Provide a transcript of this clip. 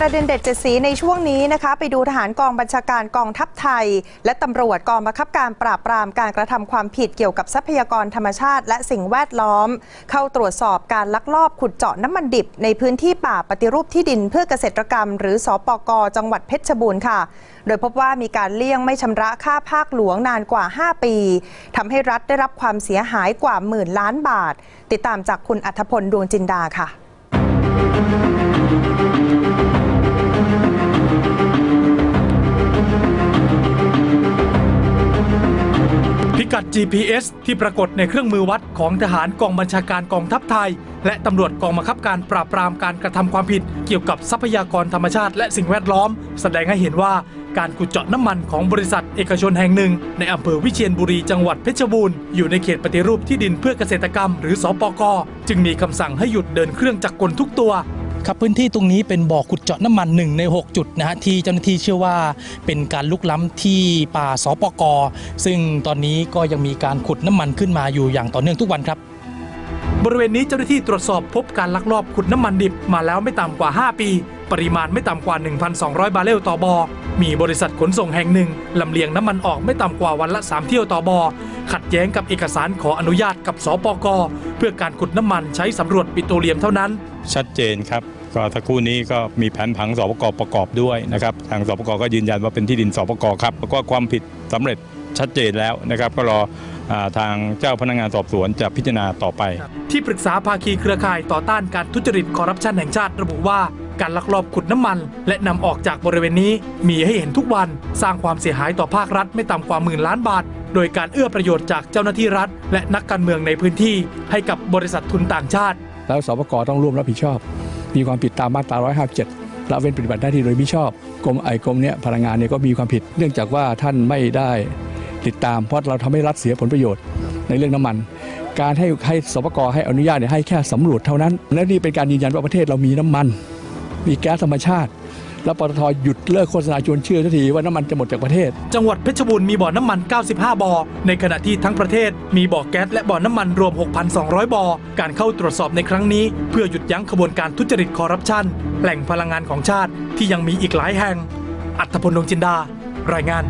ประเด็นเด็ดเจ็ดสีในช่วงนี้นะคะ ไปดูทหารกองบัญชาการกองทัพไทย และตำรวจกองบังคับการปราบปรามการกระทำความผิดเกี่ยวกับทรัพยากรธรรมชาติ และสิ่งแวดล้อม เข้าตรวจสอบการลักลอบขุดเจาะน้ำมันดิบ ในพื้นที่ป่าปฏิรูปที่ดินเพื่อเกษตรกรรม หรือสอปกจังหวัดเพชรบูรณ์ค่ะ โดยพบว่ามีการเลี่ยงไม่ชำระค่าภาคหลวงนานกว่า 5 ปีทำให้รัฐได้รับความเสียหายกว่าหมื่นล้านบาท ติดตามจากคุณอัธพลดวงจินดาค่ะ กัด GPS ที่ปรากฏในเครื่องมือวัดของทหารกองบัญชาการกองทัพไทย และตำรวจกองบังคับการปราบปรามการกระทำความผิด เกี่ยวกับทรัพยากรธรรมชาติและสิ่งแวดล้อม แสดงให้เห็นว่าการขุดเจาะน้ำมันของบริษัทเอกชนแห่งหนึ่ง ในอำเภอวิเชียรบุรีจังหวัดเพชรบูรณ์อยู่ในเขตปฏิรูปที่ดินเพื่อเกษตรกรรม หรือสปกจึงมีคำสั่งให้หยุดเดินเครื่องจักรกลทุกตัว ครับพื้นที่ตรงนี้เป็นบ่อขุดเจาะน้ำมันหนึ่งใน 6 จุดนะฮะที่เจ้าหน้าที่เชื่อว่าเป็นการลุกล้ำที่ป่าสปกซึ่งตอนนี้ก็ยังมีการขุดน้ำมันขึ้นมาอยู่อย่างต่อเนื่องทุกวันครับ บริเวณนี้เจ้าหน้าที่ตรวจสอบพบการลักลอบขุดน้ำมันดิบมาแล้วไม่ต่ำกว่า 5 ปี ปริมาณไม่ต่ำกว่า 1,200 บาร์เรลต่อบอมีบริษัทขนส่งแห่งหนึ่งลำเลียงน้ำมันออกไม่ต่ำกว่าวันละ 3 เที่ยวต่อบอขัดแย้งกับเอกสารขออนุญาตกับสปกเพื่อการขุดน้ำมันใช้สำรวจปิโตรเลียมเท่านั้น ชัดเจนครับ ก็ทักครู่นี้ก็มีแผนผังสปกประกอบด้วยนะครับทางสปกก็ยืนยันว่าเป็นที่ดินสปกครับแล้วก็ความผิดสำเร็จชัดเจนแล้วนะครับ ก็รออทางเจ้าพนักงานสอบสวนจะพิจารณาต่อไป ที่ปรึกษาภาคีเครือข่ายต่อต้านการทุจริตคอร์รัปชันแห่งชาติระบุว่าการลักลอบขุดน้ำมัน และนำออกจากบริเวณนี้มีให้เห็นทุกวัน สร้างความเสียหายต่อภาครัฐไม่ต่ำกว่าหมื่นล้านบาท โดยการเอื้อประโยชน์จากเจ้าหน้าที่รัฐ และนักการเมืองในพื้นที่ ให้กับบริษัททุนต่างชาติ แล้วสปกต้องร่วมรับผิดชอบ มีความผิดตามมาตรา 157ละเว้นปฏิบัติหน้าที่โดยมิชอบกรมไอกรมเนี่ยพลังงานเนี่ยก็มีความผิด เนื่องจากว่าท่านไม่ได้ติดตามเพราะเราทำให้รัฐเสียผลประโยชน์ในเรื่องน้ำมัน การให้ให้สปกให้อนุญาตเนี่ยให้แค่สำรวจเท่านั้น และนี่เป็นการยืนยันว่าประเทศเรามีน้ำมัน มีแก๊สธรรมชาติ แล้วปตทหยุดเลิกโฆษณาชวนเชื่อทันทีว่าน้ำมันจะหมดจากประเทศ จังหวัดเพชรบูรณ์มีบ่อน้ำมัน 95 บ่อ ในขณะที่ทั้งประเทศมีบ่อแก๊สและบ่อน้ำมันรวม 6,200 บ่อ การเข้าตรวจสอบในครั้งนี้ เพื่อหยุดยั้งขบวนการทุจริตคอร์รัปชันแหล่งพลังงานของชาติที่ยังมีอีกหลายแห่ง อัตพลดวงจินดา รายงาน